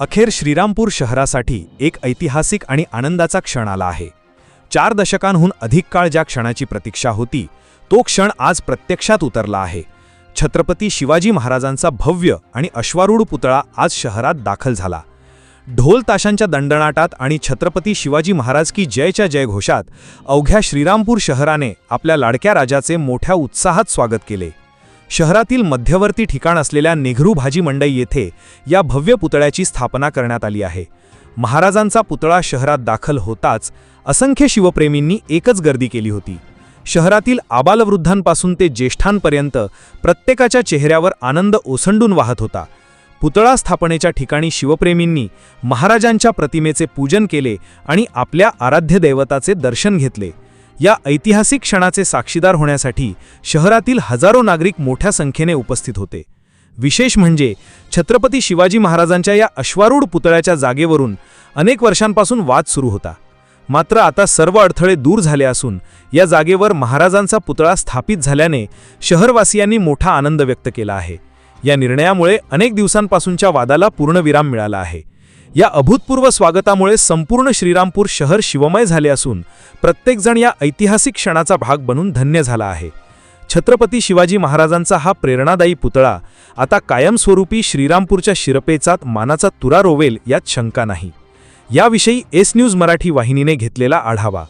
अखेर श्रीरामपूर शहरासाठी एक ऐतिहासिक आणि आनंदाचा क्षण आला आहे. चार दशकांहून अधिक काळ ज्या क्षणाची प्रतीक्षा होती तो क्षण आज प्रत्यक्षात उतरला आहे. छत्रपती शिवाजी महाराजांचा भव्य आणि अश्वारूढ पुतळा आज शहरात दाखल झाला. ढोल ताशांच्या दंडनाटात आणि छत्रपती शिवाजी महाराज की जयच्या जयघोषात अवघ्या श्रीरामपूर शहराने आपल्या लाडक्या राजाचे मोठ्या उत्साहात स्वागत केले. शहरातील मध्यवर्ती ठिकाण असलेल्या नेहरू भाजी मंडई येथे या भव्य पुतळ्याची स्थापना करण्यात आली आहे. महाराजांचा पुतळा शहरात दाखल होताच असंख्य शिवप्रेमींनी एकच गर्दी केली होती. शहरातील आबालवृद्धांपासून ते ज्येष्ठांपर्यंत प्रत्येकाच्या चेहऱ्यावर आनंद ओसंडून वाहत होता. पुतळा स्थापनेच्या ठिकाणी शिवप्रेमींनी महाराजांच्या प्रतिमेचे पूजन केले आणि आपल्या आराध्य दैवताचे दर्शन घेतले. या ऐतिहासिक क्षणाचे साक्षीदार होण्यासाठी शहरातील हजारो नागरिक मोठ्या संख्येने उपस्थित होते. विशेष म्हणजे छत्रपती शिवाजी महाराजांच्या या अश्वारूढ पुतळ्याच्या जागेवरून अनेक वर्षांपासून वाद सुरू होता. मात्र आता सर्व अडथळे दूर झाले असून या जागेवर महाराजांचा पुतळा स्थापित झाल्याने शहरवासियांनी मोठा आनंद व्यक्त केला आहे. या निर्णयामुळे अनेक दिवसांपासूनच्या वादाला पूर्णविराम मिळाला आहे. या अभूतपूर्व स्वागतामुळे संपूर्ण श्रीरामपूर शहर शिवमय झाले असून प्रत्येकजण या ऐतिहासिक क्षणाचा भाग बनून धन्य झाला आहे. छत्रपती शिवाजी महाराजांचा हा प्रेरणादायी पुतळा आता कायमस्वरूपी श्रीरामपूरच्या शिरपेचात मानाचा तुरा रोवेल यात शंका नाही. याविषयी एस न्यूज मराठी वाहिनीने घेतलेला आढावा.